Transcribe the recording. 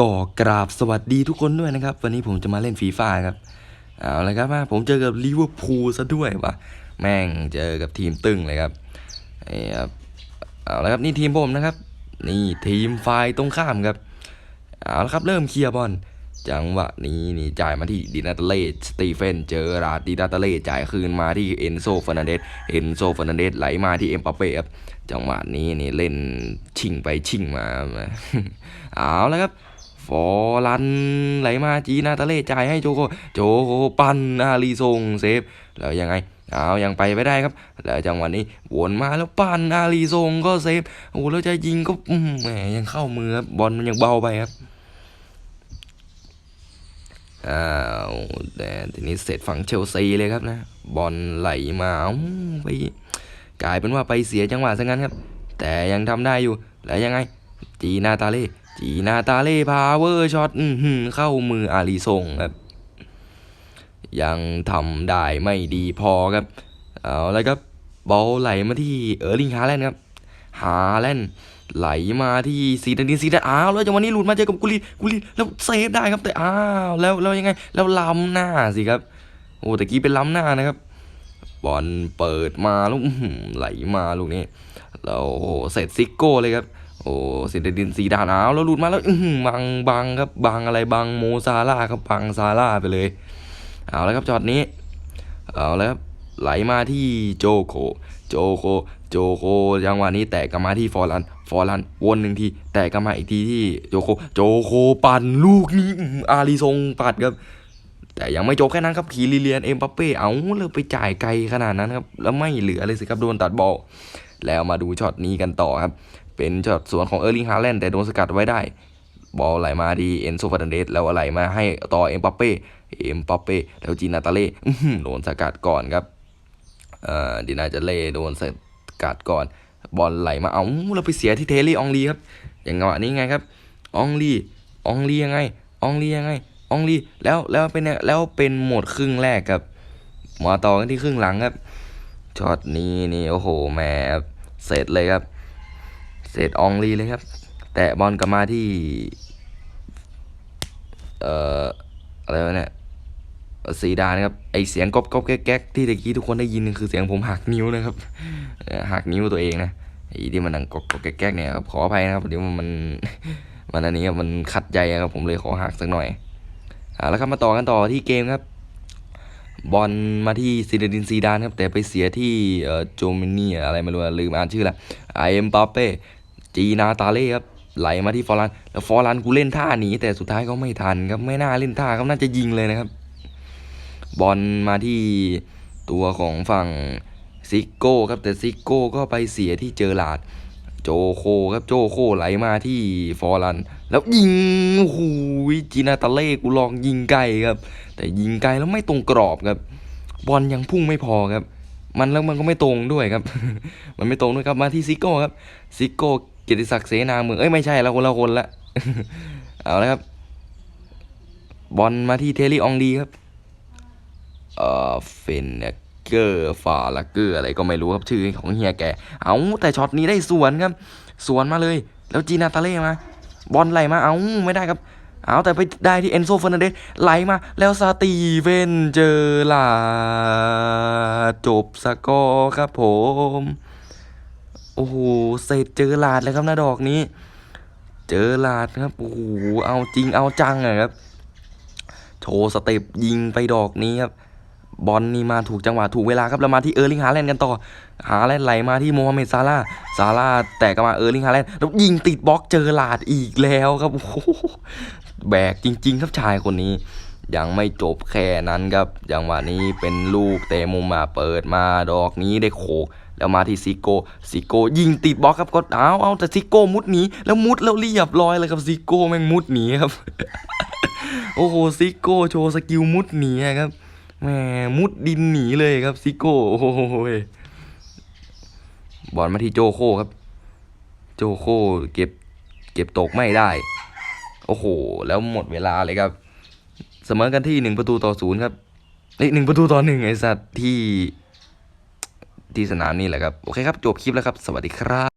ก่อกราบสวัสดีทุกคนด้วยนะครับ วันนี้ผมจะมาเล่นฟีฟ่าครับเอาละครับมาผมเจอกับลิเวอร์พูลซะด้วยว่ะแม่งเจอกับทีมตึงเลยครับนี่ครับเอาละครับนี่ทีมผมนะครับ นี่ทีมฝ่ายตรงข้ามครับเอาละครับเริ่มเคลียร์บอลจังหวะนี้นี่จ่ายมาที่ดินาตาเล่สตีเฟนเจอราดินาตาเล่จ่ายคืนมาที่เอนโซฟ e ร์นันเดสเอนโซฟ e ร์นันเดสไหลมาที่เอ็มปาเป้ครับจังหวะนี้นี่เล่นชิงไปชิงมาเอาล้วครับ ฟอร์ลันไหลมาจีนาตาเล่จ่ายให้โจโกโจโกปันอาลีซงเซฟแล้วยังไงเอายังไปไม่ได้ครับ แล้วจังหวะนี้วนมาแล้วปันอาลีซงก็เซฟโอ้โหแล้วจะยิงก็อืมแหมยังเข้ามือครับบอลมันยังเบาไปครับอ้าวแต่ทีนี้เสร็จฝั่งเชลซีเลยครับนะ บอลไหลมาอไปกลายเป็นว่าไปเสียจังหวะซะงั้นครับ แต่ยังทำได้อยู่แล้วยังไง จีนาตาเล่ จีนาตาเล่พาวเวอร์ช็อตอื้อหือเข้ามืออาริซงครับ ยังทำได้ไม่ดีพอครับ เอาแล้วครับบอลไหลมาที่เออร์ลิงฮาแลนด์ครับ ฮาแลนด์ไหลมาที่ซีดานดินซีดานอ้าวแล้วจังหวะนี้หลุดมาเจอกับกุลีกุลีแล้วเซฟได้ครับ แต่อ้าวแล้วแล้วยังไง แล้วล้ำหน้าสิครับ โอ้ตะกี้เป็นล้ำหน้านะครับบอลเปิดมาลูกอื้อหือไหลมาลูกนี้แล้วโอ้โหเสร็จซิกโก้เลยครับ โอ้ซินเดดินซีดานอ้าวแล้วหลุดมาแล้วบังบังครับบังอะไรบังโมซาร่าครับบังซาร่าไปเลย เอาแล้วครับจอดนี้ เอาแล้วครับไหลมาที่โจโค โจโค โจโคจังหวะนี้แตะกลับมาที่ฟอร์ลัน ฟอร์ลันวนหนึ่งที แตะกลับมาอีกทีที่โจโค โจโคปั่นลูกนี้อารีซงปัดครับ แต่ยังไม่จบแค่นั้นครับคีริเลียนเอ็มบัปเป้ เอาเลยไปจ่ายไกลขนาดนั้นครับ แล้วไม่เหลือเลยสิครับโดนตัดบอล แล้วมาดูช็อตนี้กันต่อครับ เป็นช็อตสวนของเออร์ลิงฮาแลนด์แต่โดนสกัดไว้ได้ บอลไหลมาที่เอนโซฟาดันเดสแล้วไหลมาให้ต่อเอ็มบัปเป้เอ็มบัปเป้แล้วจีนาตาเล่โดนสกัดก่อนครับเอ่อดินาจาเล่โดนสกัดก่อน บอลไหลมาเอาเราไปเสียที่เทลี่องลีครับอย่างจังหวะนี้ไงครับองลีองลียังไงองลียังไงองลีแล้วแล้วเป็นแล้วเป็นหมดครึ่งแรกครับมาต่อกันที่ครึ่งหลังครับช็อตนี้นี่โอ้โหแหมเสร็จเลยครับ เสร็จอองลีเลยครับ แตะบอลกลับมาที่ เอ่อ อะไรวะเนี่ยสีดานครับ ไอเสียงก๊อบก๊อบแก๊กที่ตะกี้ทุกคนได้ยินคือเสียงผมหักนิ้วนะครับหักนิ้วตัวเองนะไอที่มันดังก๊อบก๊อบแก๊กเนี่ยครับขออภัยนะครับเดี๋ยวมันมันอันนี้ครับมันขัดใจครับผมเลยขอหักสักหน่อยอ่าแล้วครับมาต่อกันต่อที่เกมครับ บอลมาที่ซีดดินซีดานครับแต่ไปเสียที่เอ่อโจมินีอะไรไม่รู้ลืมอ่านชื่อละไอเอ็มปาเป้ จีนาตาเล่ครับไหลมาที่ฟอร์ลันแล้วฟอร์ลันกูเล่นท่าหนีแต่สุดท้ายก็ไม่ทันครับไม่น่าเล่นท่าครับน่าจะยิงเลยนะครับ บอลมาที่ตัวของฝั่งซิโก้ครับแต่ซิโก้ก็ไปเสียที่เจอหลาด โจโคครับโจโคไหลมาที่ฟอร์ลัน แล้วยิงโอ้โหจีนาตาเล่กูลองยิงไกลครับ แต่ยิงไกลแล้วไม่ตรงกรอบครับ บอลยังพุ่งไม่พอครับมันแล้วมันก็ไม่ตรงด้วยครับ มันไม่ตรงด้วยครับ มาที่ซิโก้ครับ ซิโก้ เกียรติศักดิ์เสนาเมืองเอ้ยไม่ใช่แล้วคนละคนละเอาละครับ บอลมาที่เทลี่อองดีครับเอ่อเฟนเนเกอร์ฟาลาเกอร์อะไรก็ไม่รู้ครับชื่อของเฮียแก เอาแต่ช็อตนี้ได้สวนครับ สวนมาเลย แล้วจีนาตาเล่มาบอลไหลมาเอาไม่ได้ครับ เอาแต่ไปได้ที่เอนโซเฟอร์นันเดสไหลมาแล้วสตีเวนเจอลาจบสกอร์ครับผม โอ้โหเสร็จเจอหลาดแล้วครับนะดอกนี้ เจอหลาดครับโอ้โหเอาจริงเอาจังอะครับ โชว์สเต็ปยิงไปดอกนี้ครับบอลนี่มาถูกจังหวะถูกเวลาครับแล้วมาที่เออร์ลิงฮาแลนด์กันต่อฮาแลนด์ไหลมาที่โมฮัมเหม็ดซาร่าซาร่าแตกกลับมาเออร์ลิงฮาแลนด์แล้วยิงติดบล็อกเจอหลาดอีกแล้วครับโอ้โหแบกจริง ๆ ครับชายคนนี้ ยังไม่จบแค่นั้นครับจังหวะนี้เป็นลูกเตะมุมมาเปิดมาดอกนี้ได้โขก แล้วมาที่ซิโก้ซิโก้ยิงติดบล็อกครับก็เอาเอาแต่ซิโก้มุดหนีแล้วมุดแล้วเรียบร้อยเลยครับซิโก้แม่งมุดหนีครับ โอ้โหซิโก้โชว์สกิลมุดหนีครับแหมมุดดินหนีเลยครับซิโก้โอ้โหบอลมาที่โจโคครับ โจโคเก็บเก็บตกไม่ได้ โอ้โห แล้วหมดเวลาเลยครับ เสมอกันที่หนึ่งประตูต่อศูนย์ครับเอ้หนึ่งประตูต่อหนึ่งไอสัตว์ที่ ที่สนามนี่แหละครับ โอเคครับ จบคลิปแล้วครับ สวัสดีครับ